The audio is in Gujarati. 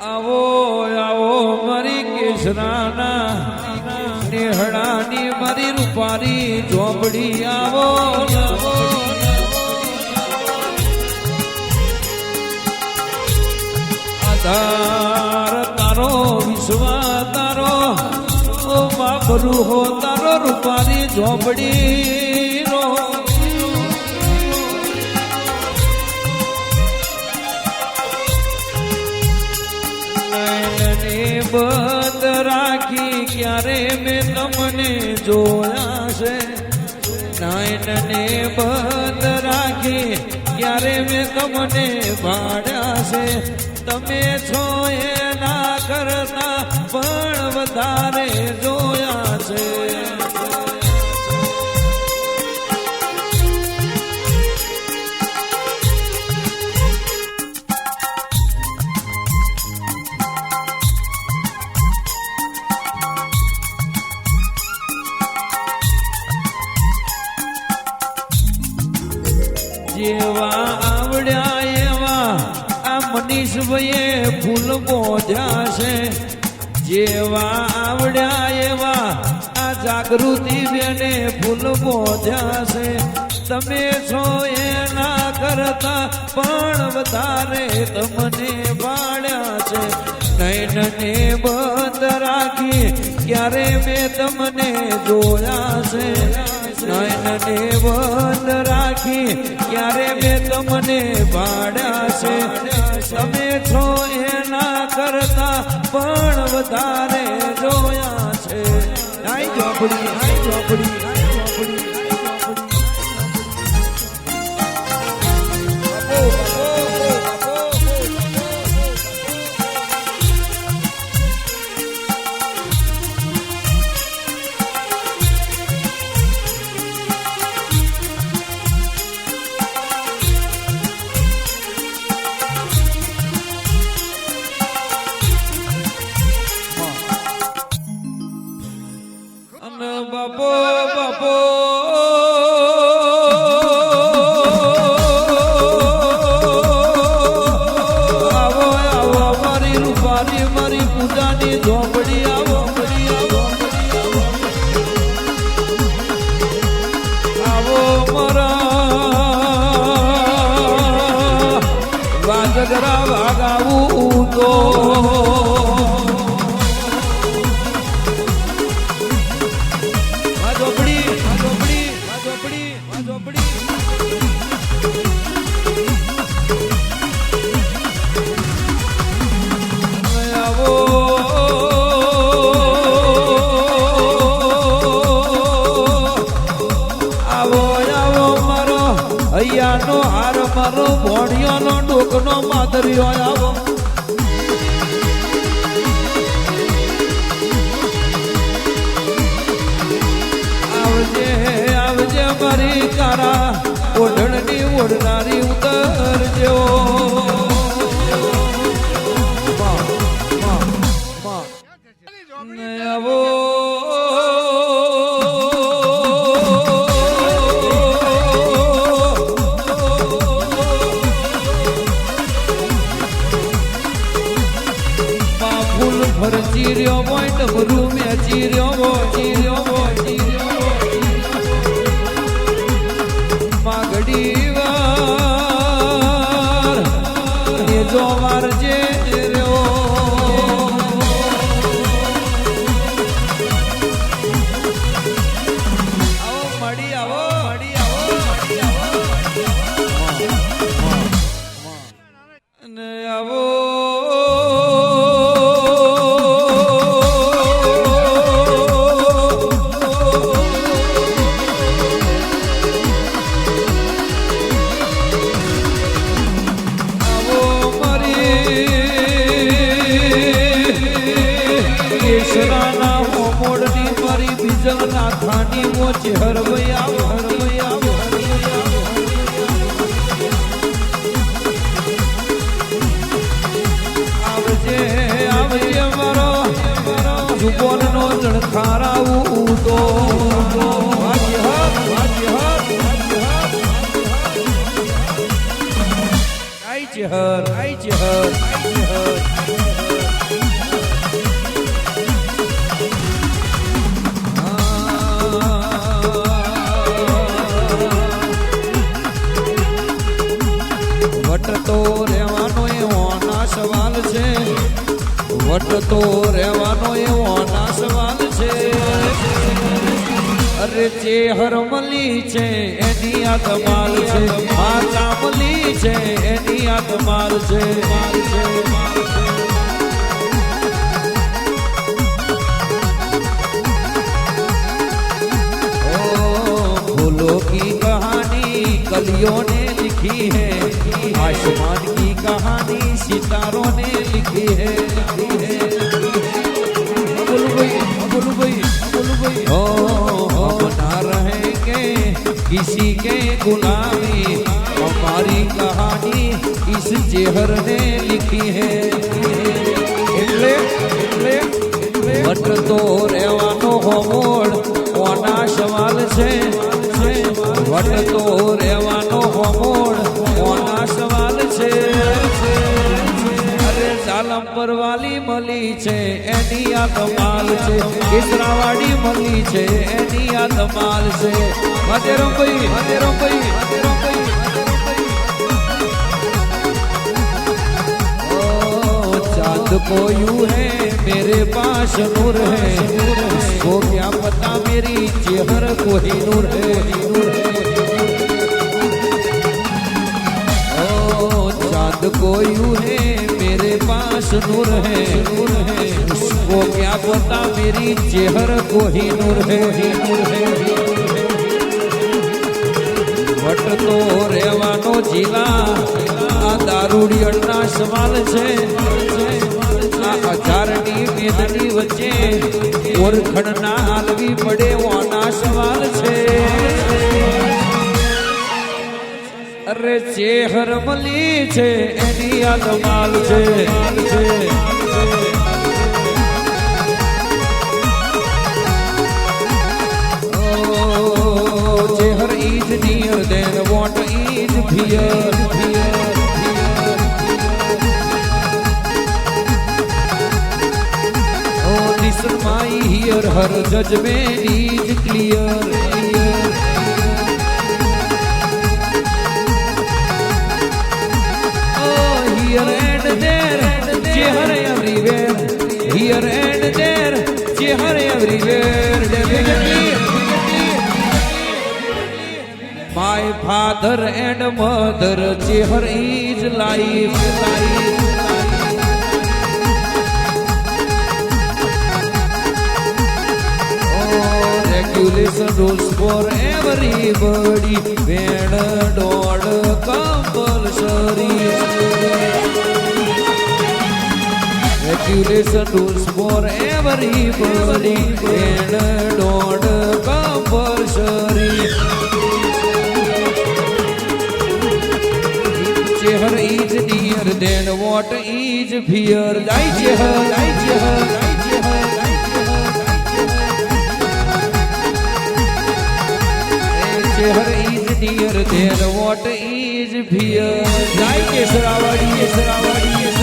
આવો આવો મારી કેસરાના નેહડાની મારી રૂપારી ઝોપડી આવો નવો આધાર તારો વિશ્વા તારો, ઓ બાબરું હો તારો રૂપારી ઝોપડી નયનને બંધ રાખી ક્યારે મેં તમને જોયા છે? નાયનને બંધ રાખી ક્યારે મેં તમને ભાડ્યા છે? તમે છો એના કરતા પણ વધારે જોયા છે. જેવા આવડ્યા એવા આ મનીષભાઈએ ફૂલ બોધ્યા છે. જેવા આવડ્યા એવા આ જાગૃતિ બેને ફૂલ બોધ્યા છે. તમે છો એના કરતા પણ વધારે તમને વાળ્યા છે. નયનને બંધ રાખી ક્યારે મેં તમને જોયા છે. નયનને વન રાખી, ક્યારે મેં તમને ભાડ્યા છે તમે છો એના કરતા પણ વધારે જોયા છે. આઈ ચોપડી આઈ ચોપડી આઈ ચોપડી મારી મારી પૂજાની ઝોપડી આવો. હૈયાનો હાર મારો ભોણિયાનો ડોકનો માધરિયો આવો. આવજે આવજે મારી કારા ઓઢણની ઓઢનારી ઉતરજો. રહ્યો મેં ડમરું કેસરાના હોમોડની મારી બીજલ નાથાની મોચે હરવઈ આવો આવજે આવજે મારો. જુબોનનો નો જણખારાવું વટતો રહેવાનો એવો ના સવાલ છે અરે જે હરમલી છે એની આ ધમાલ છે માતા મલી છે એની આ ધમાલ છે માલ છે માલ છે ओ, फूलों की कहानी कलियों ने लिखी है आसमान की कहानी सितारों ने लिखी है लिखी है बोलो भाई बोलो भाई बोलो भाई ओ हम ना रहेंगे किसी के गुलामी हमारी कहानी इस जेहर ने लिखी है એટલે એટલે એટલે વટતો રહેવાનો હોમોડ કોના સવાલ છે છે? વટતો રહેવાનો હોમોડ કોના અરે સાલમ પરવાલી મળી છે એની આ કમાલ છે કેસરાવાડી મળી છે એની આ ધમાલ છે માતેરો ભાઈ માતેરો ભાઈ માતેરો ભાઈ માતેરો ભાઈ ओ, चांद को यूं है मेरे पास नूर है उसको क्या पता मेरी चेहर को ही नूर है नूर है चांद को यूं है मेरे पास नूर है नूर है उसको क्या पता मेरी चेहर को ही नूर है ही नूर है ही नूर है વટતો રહેવાનો જીલા આ દારૂડિયળના સવાલ છે આ હજારની મેદની વચ્ચે ઓરખડના હાલવી પડે ઓના સવાલ અરે ચેહર મલી છે એની આ ધમાલ છે Oh, what is fear? fear, fear, Oh, listen, my ear, her judgment is clear. Here and there, Jeher everywhere. Definitely. My father and mother, Jeher is life, life. Oh, regulation rules for everybody. When not compulsory. Regulation rules for everybody. When not compulsory. Cheher is near, then what is fear? Jai Cheher, Jai Cheher, Jai Cheher, Cheher, is near, then what is fear? Jai Kesharavadi, Kesharavadi,